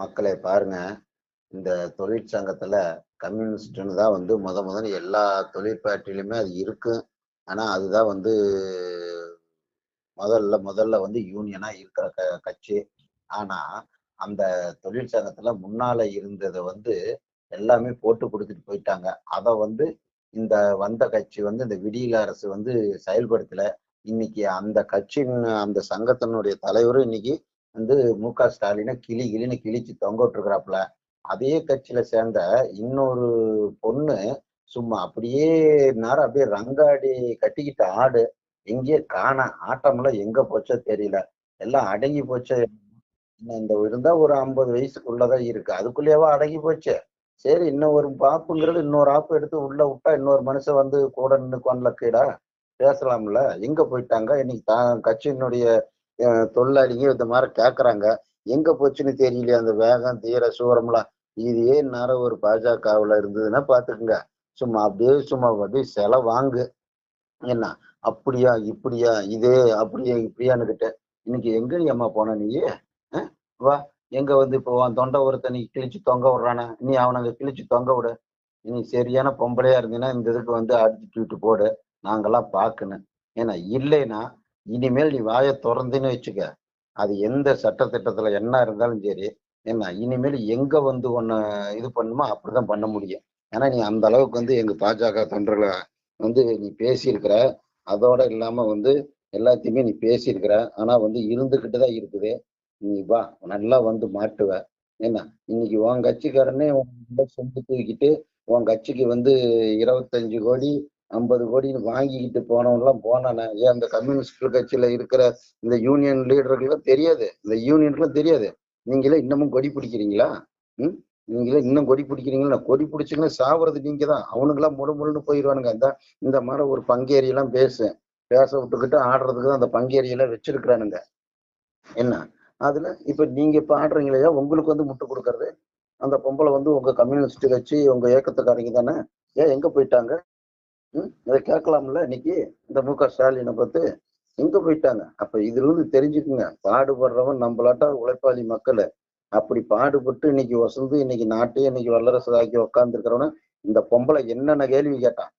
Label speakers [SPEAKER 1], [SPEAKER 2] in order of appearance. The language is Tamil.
[SPEAKER 1] மக்களை பாருங்க. இந்த தொழிற்சங்கத்துல கம்யூனிஸ்ட்னு தான் வந்து முத முதல்ல எல்லா தொழிற்பாட்டிலுமே அது இருக்கும் ஆனா அதுதான் வந்து முதல்ல முதல்ல வந்து யூனியனா இருக்கிற க கட்சி. ஆனா அந்த தொழிற்சங்கத்துல முன்னால இருந்ததை வந்து எல்லாமே போட்டு கொடுத்துட்டு போயிட்டாங்க. அதை வந்து இந்த வந்த கட்சி வந்து இந்த விடியல் அரசு வந்து செயல்படுத்தல. இன்னைக்கு அந்த கட்சியின் அந்த சங்கத்தினுடைய தலைவரும் இன்னைக்கு வந்து மு க ஸ்டாலினை கிளி கிளின்னு கிழிச்சு தொங்கவிட்டுருக்குறாப்புல அதே கட்சியில சேர்ந்த இன்னொரு பொண்ணு சும்மா அப்படியே நேரம் அப்படியே ரங்காடி கட்டிக்கிட்ட ஆடு எங்கேயே காண ஆட்டம்லாம் எங்க போச்சோ தெரியல. எல்லாம் அடங்கி போச்சு. இந்த இருந்தா ஒரு ஐம்பது வயசுக்குள்ளதான் இருக்கு. அதுக்குள்ளேயேவா அடங்கி போச்சு? சரி இன்னும் ஒரு ஆப்புங்கிறது இன்னொரு ஆப்பு எடுத்து உள்ள விட்டா இன்னொரு மனுஷன் வந்து கூட நின்று கொண்டல கீடா பேசலாம்ல. எங்க போயிட்டாங்க? இன்னைக்கு தான் கட்சியினுடைய தொழிலாளிங்க இந்த மாதிரி கேட்குறாங்க எங்க போச்சுன்னு தெரியலையே அந்த வேகம் தீர சூரம்லாம். இதே நேரம் ஒரு பாஜகவுல இருந்ததுன்னா பாத்துக்குங்க. சும்மா அப்படியே சும்மா அப்படியே செல வாங்கு. என்ன? அப்படியா இப்படியா இதே அப்படியா இப்படியான்னுகிட்ட இன்னைக்கு எங்க நீ அம்மா போன நீ? வா. எங்க வந்து இப்போ உன் தொண்டை ஒருத்தன் நீ கிழிச்சு தொங்க விடுறானே? நீ அவனுங்க கிழிச்சு தொங்க விடு. நீ சரியான பொம்பளையா இருந்தீங்கன்னா இந்த இதுக்கு வந்து அடிச்சு விட்டு போடு. நாங்கெல்லாம் பார்க்கணும் ஏன்னா இல்லைன்னா இனிமேல் நீ வாயை திறந்துன்னு வச்சுக்க. அது எந்த சட்டத்திட்டத்துல என்ன இருந்தாலும் சரி என்ன இனிமேல் எங்க வந்து உன்னை இது பண்ணுமோ அப்படிதான் பண்ண முடியும். ஏன்னா நீ அந்த அளவுக்கு வந்து எங்க பாஜக தொண்டர்களை வந்து நீ பேசியிருக்கிற அதோட இல்லாம வந்து எல்லாத்தையுமே நீ பேசியிருக்கிற ஆனா வந்து இருந்துகிட்டு தான் இருக்குது. நீ வா நல்லா வந்து மாட்டுவ. என்ன இன்னைக்கு உன் கட்சிக்காரனே உன் சொந்து தூக்கிட்டு உன் கட்சிக்கு வந்து இருபத்தஞ்சு கோடி ஐம்பது கோடின்னு வாங்கிக்கிட்டு போனவன்லாம் போனானே. ஏன் அந்த கம்யூனிஸ்ட் கட்சியில இருக்கிற இந்த யூனியன் லீடர்களுக்கெல்லாம் தெரியாது. இந்த யூனியனுக்குலாம் தெரியாது. நீங்களே இன்னமும் கொடி பிடிக்கிறீங்களா? ம்? நீங்களே இன்னும் கொடி பிடிக்கிறீங்களா? கொடி பிடிச்சிங்கன்னா சாவுறது நீங்க தான் அவனுங்களாம் முழு முழுன்னு போயிடுவானுங்க அந்த இந்த மாதிரி ஒரு பங்கேரியெல்லாம் பேசு பேச விட்டுக்கிட்டு ஆடுறதுக்கு தான் அந்த பங்கேரியெல்லாம் வச்சிருக்கிறானுங்க. என்ன? அதுல இப்ப நீங்க இப்ப ஆடுறீங்களா உங்களுக்கு வந்து முட்டு கொடுக்கறது? அந்த பொம்பளை வந்து உங்க கம்யூனிஸ்ட் கட்சி உங்க இயக்கத்துக்காரங்க தானே? ஏன் எங்க போயிட்டாங்க? ம்? இதை கேட்கலாம்ல இன்னைக்கு? இந்த மு க ஸ்டாலினை பார்த்து எங்க போயிட்டாங்க? அப்ப இதுல இருந்து தெரிஞ்சுக்குங்க. பாடுபடுறவன் நம்மளாட்ட உழைப்பாளி மக்களை. அப்படி பாடுபட்டு இன்னைக்கு வசந்து இன்னைக்கு நாட்டையே இன்னைக்கு வல்லரசு ஆக்கி உக்காந்துருக்கிறவன இந்த பொம்பளை என்னென்ன கேள்வி கேட்டான்